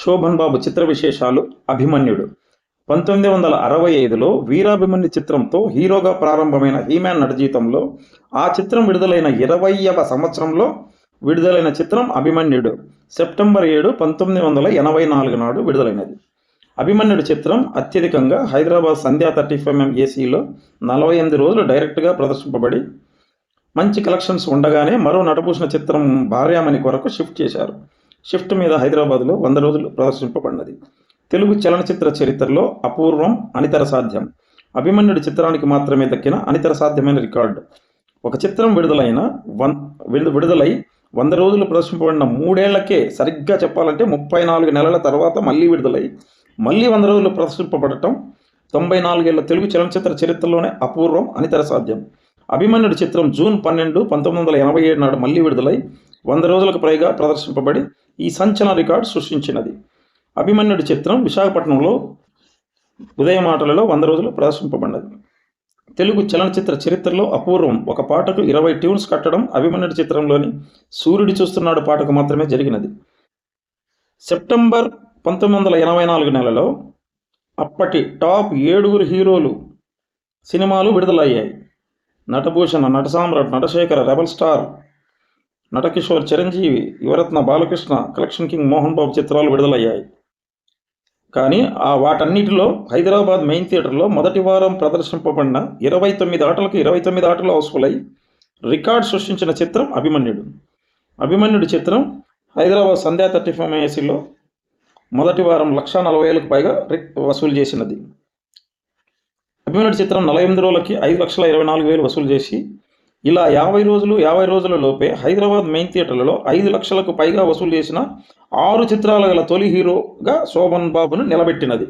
శోభన్ బాబు చిత్ర విశేషాలు అభిమన్యుడు. పంతొమ్మిది వందల అరవై ఐదులో వీరాభిమన్యు చిత్రంతో హీరోగా ప్రారంభమైన హీమ్యాన్ నట జీవితంలో ఆ చిత్రం విడుదలైన ఇరవైవ సంవత్సరంలో విడుదలైన చిత్రం అభిమన్యుడు. సెప్టెంబర్ ఏడు పంతొమ్మిది వందల ఎనభై నాలుగు నాడు విడుదలైనది. అభిమన్యుడు చిత్రం అత్యధికంగా Hyderabad Sandhya thirty five MM ఏసీలో నలభై ఎనిమిది రోజులు డైరెక్ట్గా ప్రదర్శింపబడి మంచి కలెక్షన్స్ ఉండగానే మరో నటభూషణ చిత్రం భార్యామణి కొరకు షిఫ్ట్ చేశారు. షిఫ్ట్ మీద హైదరాబాద్లో వంద రోజులు ప్రదర్శింపబడినది. తెలుగు చలనచిత్ర చరిత్రలో అపూర్వం అనితర సాధ్యం. అభిమన్యుడి చిత్రానికి మాత్రమే దక్కిన అనితర సాధ్యమైన రికార్డు. ఒక చిత్రం విడుదలైన వన్ విడుదలై వంద రోజులు ప్రదర్శింపబడిన మూడేళ్ళకే సరిగ్గా చెప్పాలంటే ముప్పై నాలుగు నెలల తర్వాత మళ్ళీ విడుదలై మళ్ళీ వంద రోజులు ప్రదర్శింపబడటం తొంభై నాలుగేళ్ళ తెలుగు చలనచిత్ర చరిత్రలోనే అపూర్వం అనితర సాధ్యం. అభిమన్యుడి చిత్రం జూన్ పన్నెండు పంతొమ్మిది వందల ఎనభై ఏడు నాడు మళ్ళీ విడుదలై వంద రోజులకు పైగా ప్రదర్శింపబడి ఈ సంచలన రికార్డు సృష్టించినది. అభిమన్యుడి చిత్రం విశాఖపట్నంలో ఉదయమాటలలో వంద రోజులు ప్రదర్శింపబడినది. తెలుగు చలనచిత్ర చరిత్రలో అపూర్వం. ఒక పాటకు ఇరవై ట్యూన్స్ కట్టడం అభిమన్యుడి చిత్రంలోని సూర్యుడు చూస్తున్నాడు పాటకు మాత్రమే జరిగినది. సెప్టెంబర్ పంతొమ్మిది వందల ఎనభై నాలుగు నెలలో అప్పటి టాప్ ఏడుగురు హీరోలు సినిమాలు విడుదలయ్యాయి. Natabhushana Natasamrat Natasekhara rebel star Natakishore Chiranjeevi Yuvaratna Balakrishna collection king Mohan Babu చిత్రాలు విడుదలయ్యాయి. కానీ ఆ వాటన్నిటిలో హైదరాబాద్ మెయిన్ థియేటర్లో మొదటి వారం ప్రదర్శింపబడిన ఇరవై తొమ్మిది ఆటలకు ఇరవై తొమ్మిది ఆటలు హౌస్ఫుల్ రికార్డ్ సృష్టించిన చిత్రం అభిమన్యుడు. అభిమన్యుడి చిత్రం హైదరాబాద్ సంధ్యా థర్టీ ఫైవ్ ఏసీలో మొదటి వారం లక్ష నలభై వేలకు పైగా వసూలు చేసినది. అభిమన్యుడి చిత్రం నలభై ఎనిమిది రోజులకి ఐదు లక్షల ఇరవై నాలుగు వేలు వసూలు చేసి ఇలా యాభై రోజులు యాభై రోజుల లోపే హైదరాబాద్ మెయిన్ థియేటర్లలో ఐదు లక్షలకు పైగా వసూలు చేసిన ఆరు చిత్రాల గల తొలి హీరోగా శోభన్ బాబును నిలబెట్టినది.